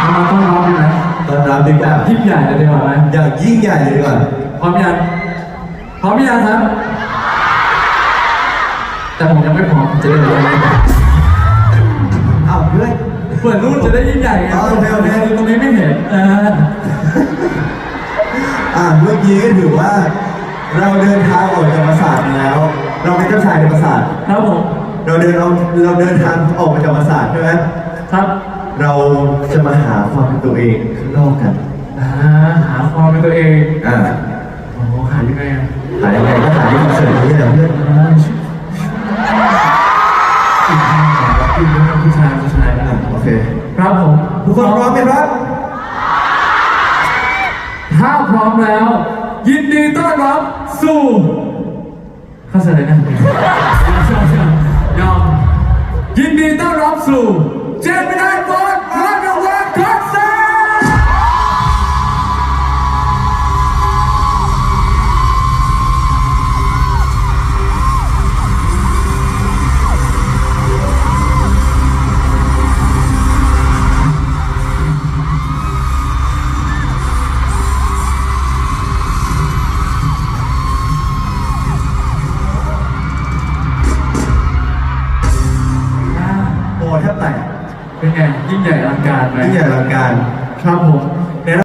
เรามาต้อนรับดีไหมตอนรับดีกว่ายิ่งใหญ่เลยดีกว่าไหมอย่างยิ่งใหญ่เลยดีกว่าพร้อมยังพร้อมยังครับ แต่ผมยังไม่พร้อมจะได้ยังไงอ้าวเพื่อนเปิดรุ่นจะได้ยิ่งใหญ่ไงอ๋อโอเคโอเคตรงนี้ไม่เห็นเอออ่าเมื่อกี้ก็ถือว่า เราเดินทางออกจากปราสาทมาแล้ว เราเป็นเจ้าชายในปราสาทครับผมเราเดินเอาเราเดินทางออกมาจากปราสาทใช่ไหมครับ เราจะมาหาความเป็นตัวเองข้างนอกกัน อ่าหาความเป็นตัวเองอ่าโอ้โหหายังไงอะหายังไงก็หาที่คอนเสิร์ตนี้แหละเพื่อนอ่าอีกทางของเราอีกเรื่องผู้ชายผู้ชายนะอะโอเค ครับผม ทุกคนพร้อมไหมครับ ถ้าพร้อมแล้ว ยินดีต้อนรับสู่เข้าใจเลยนะยอมยินดีต้อนรับสู่ เจมินายบอลรันเวอร์คอนสิร์ตโอ้แทบแตก เป็นไงยิ่งใหญ่อลังการไหมยิ่งใหญ่อลังการ ครับผม